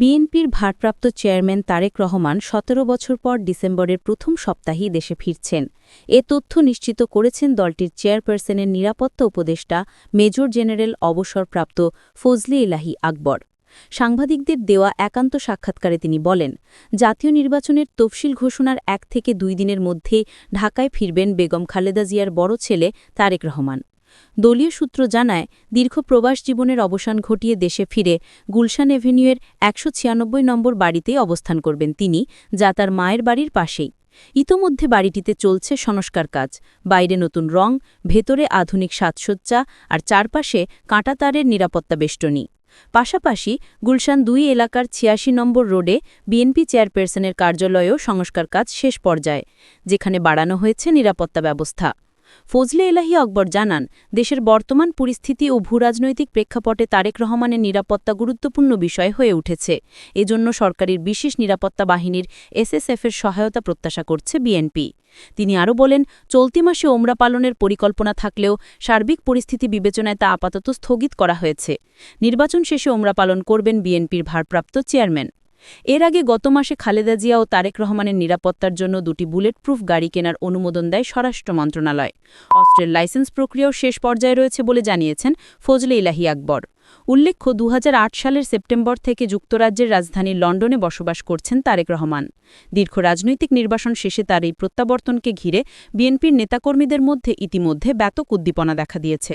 বিএনপির ভারপ্রাপ্ত চেয়ারম্যান তারেক রহমান সতেরো বছর পর ডিসেম্বরের প্রথম সপ্তাহেই দেশে ফিরছেন। এ তথ্য নিশ্চিত করেছেন দলটির চেয়ারপারসনের নিরাপত্তা উপদেষ্টা মেজর জেনারেল অবসরপ্রাপ্ত ফজলি ইলাহি আকবর। সাংবাদিকদের দেওয়া একান্ত সাক্ষাৎকারে তিনি বলেন, জাতীয় নির্বাচনের তফসিল ঘোষণার এক থেকে দুই দিনের মধ্যে ঢাকায় ফিরবেন বেগম খালেদা জিয়ার বড় ছেলে তারেক রহমান। দলীয় সূত্র জানায়, দীর্ঘ প্রবাস জীবনের অবসান ঘটিয়ে দেশে ফিরে গুলশান এভিনিউয়ের একশো ছিয়ানব্বই নম্বর বাড়িতেই অবস্থান করবেন তিনি, যা তার মায়ের বাড়ির পাশেই। ইতোমধ্যে বাড়িটিতে চলছে সংস্কার কাজ। বাইরে নতুন রং, ভেতরে আধুনিক সাজসজ্জা আর চারপাশে কাঁটাতারের নিরাপত্তা বেষ্টনী। পাশাপাশি গুলশান দুই এলাকার ছিয়াশি নম্বর রোডে বিএনপি চেয়ারপারসনের কার্যালয়েও সংস্কার কাজ শেষ পর্যায়ে, যেখানে বাড়ানো হয়েছে নিরাপত্তা ব্যবস্থা। ফজলে এলাহি আকবর জানান, দেশের বর্তমান পরিস্থিতি ও ভূরাজনৈতিক প্রেক্ষাপটে তারেক রহমানের নিরাপত্তা গুরুত্বপূর্ণ বিষয় হয়ে উঠেছে। এজন্য সরকারের বিশেষ নিরাপত্তা বাহিনীর এসএসএফের সহায়তা প্রত্যাশা করছে বিএনপি। তিনি আরও বলেন, চলতি মাসে ওমরা পালনের পরিকল্পনা থাকলেও সার্বিক পরিস্থিতি বিবেচনায় তা আপাতত স্থগিত করা হয়েছে। নির্বাচন শেষে ওমরা পালন করবেন বিএনপির ভারপ্রাপ্ত চেয়ারম্যান। এর আগে গত মাসে খালেদা জিয়া ও তারেক রহমানের নিরাপত্তার জন্য দুটি বুলেট প্রুফ গাড়ি কেনার অনুমোদন দেয় স্বরাষ্ট্র মন্ত্রণালয়। অস্ত্রের লাইসেন্স প্রক্রিয়াও শেষ পর্যায়ে রয়েছে বলে জানিয়েছেন ফজলে ইলাহি আকবর। উল্লেখ্য দু হাজার আট সালের সেপ্টেম্বর থেকে যুক্তরাজ্যের রাজধানী লন্ডনে বসবাস করছেন তারেক রহমান। দীর্ঘ রাজনৈতিক নির্বাসন শেষে তার এই প্রত্যাবর্তনকে ঘিরে বিএনপির নেতাকর্মীদের মধ্যে ইতিমধ্যে ব্যাপক উদ্দীপনা দেখা দিয়েছে।